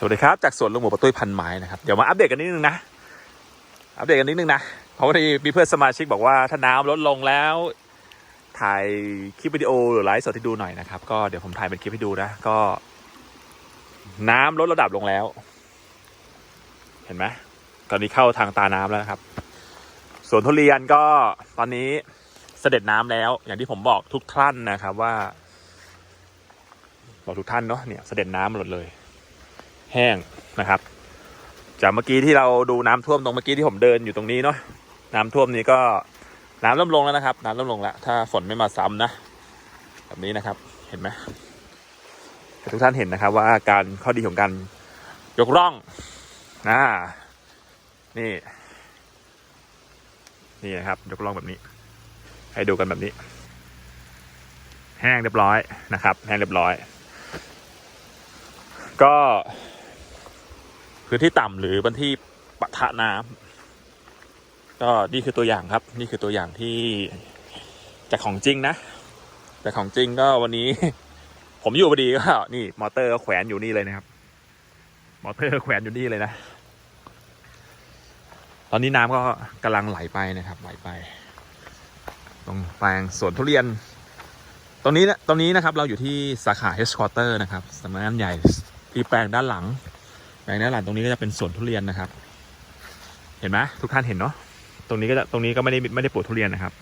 สวัสดีครับ จากสวนลุงหมูปะตุ้ยพันไม้นะครับ เดี๋ยวมาอัปเดตกันนิดนึงนะ อัปเดตกันนิดนึงนะ เพราะว่ามีเพื่อนสมาชิกบอกว่าถ้าน้ำลดลงแล้ว ถ่ายคลิปวิดีโอหรือไลฟ์สดให้ดูหน่อยนะครับ ก็เดี๋ยวผมถ่ายเป็นคลิปให้ดูนะ ก็ น้ำลดระดับลงแล้ว เห็นไหมตอนนี้เข้าทางตาน้ำแล้วนะครับ สวนทุเรียนก็ตอนนี้เสด็จน้ำแล้ว อย่างที่ผมบอกทุกท่านนะครับว่า บอกทุกท่านเนาะเนี่ยเสด็จน้ำหมดเลย แห้งนะครับ จากเมื่อกี้ที่เราดูน้ำท่วมตรงเมื่อกี้ที่ผมเดินอยู่ตรงนี้เนาะน้ำท่วมนี้ก็น้ำเริ่มลงแล้วนะครับ น้ำเริ่มลงแล้ว ถ้าฝนไม่มาซ้ำนะ แบบนี้นะครับเห็นไหมทุกท่านเห็นนะครับ ว่าการข้อดีของการยกร่องอ่านี่ นี่นะครับ ยกร่องแบบนี้ ให้ดูกันแบบนี้ แห้งเรียบร้อยนะครับ แห้งเรียบร้อย ก็ พื้นที่ต่ำหรือพื้นที่ปะทะน้ำก็นี่คือตัวอย่างครับ นี่คือตัวอย่างที่จากของจริงนะแต่ของจริงก็วันนี้ ผมอยู่พอดีก็นี่ มอเตอร์ก็แขวนอยู่นี่เลยนะครับ มอเตอร์แขวนอยู่นี่เลยนะตอนนี้น้ำก็กำลังไหลไปนะครับไหลไป ตรงแปลงสวนทุเรียน ตรงนี้นะตรงนี้นะครับเราอยู่ที่สาขา Headquarter นะครับสำนักงานใหญ่ที่แปลงด้านหลัง ลงด้านหลังตรงนี้ก็จะเป็นสวนทุเรียนนะครับ เห็นไหมทุกท่านเห็นเนาะตรงนี้ก็จะตรงนี้ก็ไม่ได้ไม่ได้ปลูกทุเรียนนะครับ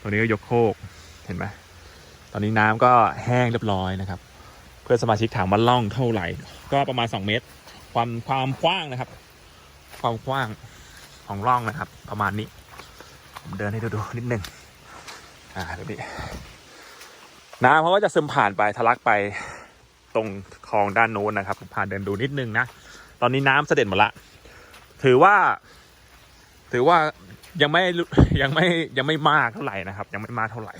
ตรงนี้ก็ยกโคกเห็นไหมตอนนี้น้ำก็แห้งเรียบร้อยนะครับ เพื่อนสมาชิกถามว่าล่องเท่าไหร่ ก็ประมาณ 2 เมตร ความความกว้างนะครับ ความกว้างของร่องนะครับ ประมาณนี้ ผมเดินให้ดูดูนิดนึงอ่าดูดิน้ำเขาก็จะซึมผ่านไปทะลักไป ตรงคลองด้านโน้นนะครับผมผ่านเดินดูนิดนึงนะตอนนี้น้ำเสด็จหมดละ ถือว่า ถือว่ายังไม่ยังไม่ยังไม่มากเท่าไหร่นะครับ ยังไม่มากเท่าไหร่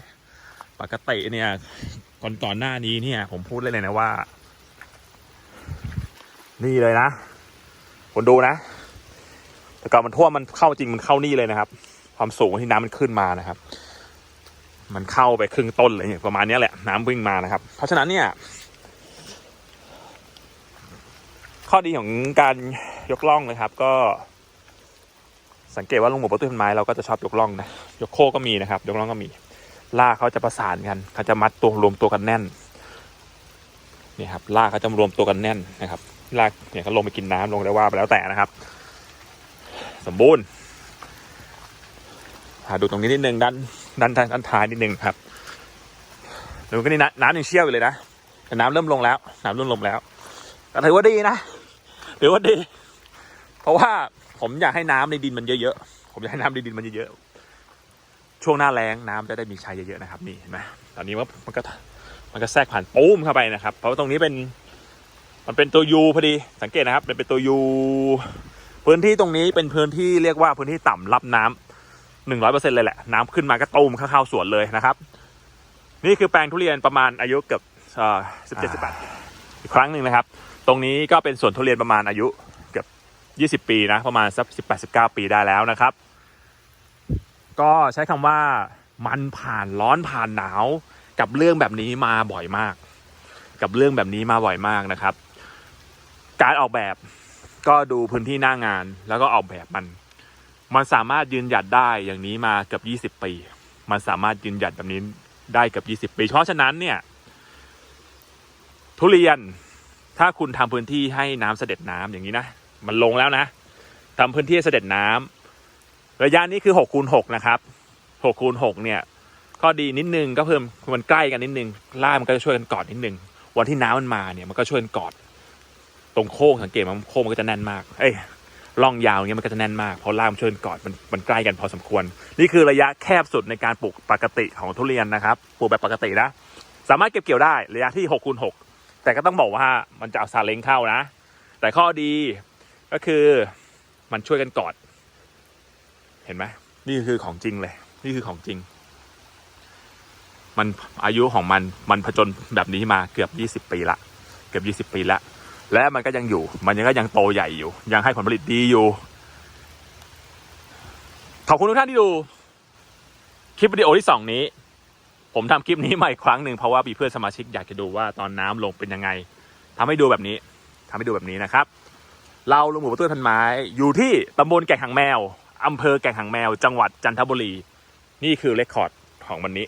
ปกติเนี่ยก่อนก่อนหน้านี้เนี่ย ผมพูดเลยเลยนะว่า นี่เลยนะคนดูนะแต่ก่อนมันท่วมมันเข้าจริงมันเข้านี่เลยนะครับ ความสูงที่น้ำมันขึ้นมานะครับ มันเข้าไปครึ่งต้นเลยเนี่ยประมาณนี้แหละน้ำวิ่งมานะครับ เพราะฉะนั้นเนี่ย ข้อดีของการยกล่องนะครับ ก็ สังเกตว่าลุงหมูประตูต้นไม้เราก็จะชอบยกล่องนะยกโคก็มีนะครับ ยกล่องก็มีลากเขาจะประสานกันเขาจะมัดตัวรวมตัวกันแน่นนี่ครับลากเขาจะรวมตัวกันแน่นนะครับลากเนี่ยเขาลงไปกินน้ำลงได้ว่าไปแล้วแต่นะครับ สมบูรณ์หาดูตรงนี้นิดนึงด้านด้านด้านท้ายนิดนึงครับดูก็นี่น้ำยังเชี่ยวอยู่เลยนะแต่น้ำเริ่มลงแล้ว น้ำเริ่มลงแล้วก็ถือว่าดีนะ ถือว่าดี เพราะว่าผมอยากให้น้ำในดินมันเยอะๆ ผมอยากให้น้ำในดินมันเยอะๆ ช่วงหน้าแล้งน้ำจะได้มีใช้เยอะๆนะครับนี่เห็นไหมตอนนี้ว่ามันก็มันก็แทรกผ่านปุ้มเข้าไปนะครับ เพราะว่าตรงนี้เป็นมันเป็นตัวยูพอดีสังเกตนะครับเป็นเป็นตัวยูพื้นที่ตรงนี้เป็นพื้นที่เรียกว่าพื้นที่ต่ำรับน้ำหนึ่งร้อยเปอร์เซ็นเลยแหละน้ำขึ้นมาก็ตูมเข้าๆสวนเลยนะครับ นี่คือแปลงทุเรียนประมาณอายุเกือบสิบเจ็ดสิบแปดอีกครั้งหนึ่งนะครับ ตรงนี้ก็เป็นสวนทุเรียนประมาณอายุเกือบยี่สิบปีนะ ประมาณสักสิบแปดสิบเก้าปีได้แล้วนะครับ ก็ใช้คำว่ามันผ่านร้อนผ่านหนาวกับเรื่องแบบนี้มาบ่อยมาก กับเรื่องแบบนี้มาบ่อยมากนะครับ การออกแบบก็ดูพื้นที่หน้างาน แล้วก็ออกแบบมัน มันสามารถยืนหยัดได้อย่างนี้มาเกือบยี่สิบปี มันสามารถยืนหยัดแบบนี้ได้เกือบยี่สิบปี เพราะฉะนั้นเนี่ย ทุเรียน ถ้าคุณทำพื้นที่ให้น้ำเสด็จน้ำอย่างนี้นะ มันลงแล้วนะทำพื้นที่ให้เสด็จน้ำระยะนี้คือหกคูณหกนะครับหกคูณหกเนี่ยข้อดีนิดนึงก็เพิ่มมันใกล้กันนิดนึงล่ากมันก็จะช่วยกันกอดนิดนึงวันที่น้ำมันมาเนี่ยมันก็ช่วยกันกอด ตรงโค้งสังเกตมันโค้งมันก็จะแน่นมาก เอ้ยร่องยาวเงี้ยมันก็จะแน่นมากเพราะล่ามนช่วยกันกอดมันมันใกล้กันพอสมควร นี่คือระยะแคบสุดในการปลูกปกติของทุเรียนนะครับปลูกแบบปกตินะ สามารถเก็บเกี่ยวได้ระยะที่หกคูณหก แต่ก็ต้องบอกว่ามันจะเอาซาเล้งเข้านะ แต่ข้อดีก็คือมันช่วยกันกอด เห็นไหมนี่คือของจริงเลย นี่คือของจริง มันอายุของมันมันผจญแบบนี้มาเกือบยี่สิบปีละเกือบยี่สิบปีละและมันก็ยังอยู่ มันยังก็ยังโตใหญ่อยู่ ยังให้ผลผลิตดีอยู่ขอบคุณทุกท่านที่ดู คลิปวิดีโอที่สองนี้ ผมทำคลิปนี้มาอีกครั้งหนึ่งเพราะว่ามีเพื่อนสมาชิกอยากจะดูว่าตอนน้ำลงเป็นยังไงทำให้ดูแบบนี้ททำให้ดูแบบนี้นะครับ เราลุงหมูประตูพันไม้อยู่ที่ตำบลแก่งหางแมวอำเภอแก่งหางแมว จังหวัดจันทบุรี นี่คือเรคคอร์ดของวันนี้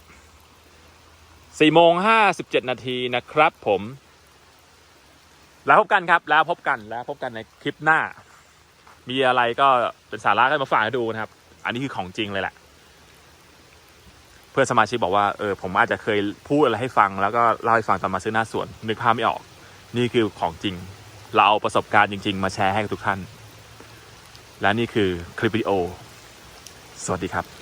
4โมง57 นาทีนะครับผม แล้วพบกันครับ แล้วพบกันแล้วพบกันในคลิปหน้า มีอะไรก็เป็นสาระก็มาฝากให้ดูนะครับ อันนี้คือของจริงเลยแหละ พื่อนสมาชิกบอกว่าเออผมอาจจะเคยพูดอะไรให้ฟัง แล้วก็เล่าให้ฟังตอนมาซื้อหน้าสวน นึกภาพไม่ออก นี่คือของจริง เราเอาประสบการณ์จริง ๆ มาแชร์ให้กับทุกท่าน และนี่คือคลิปวิดีโอ สวัสดีครับ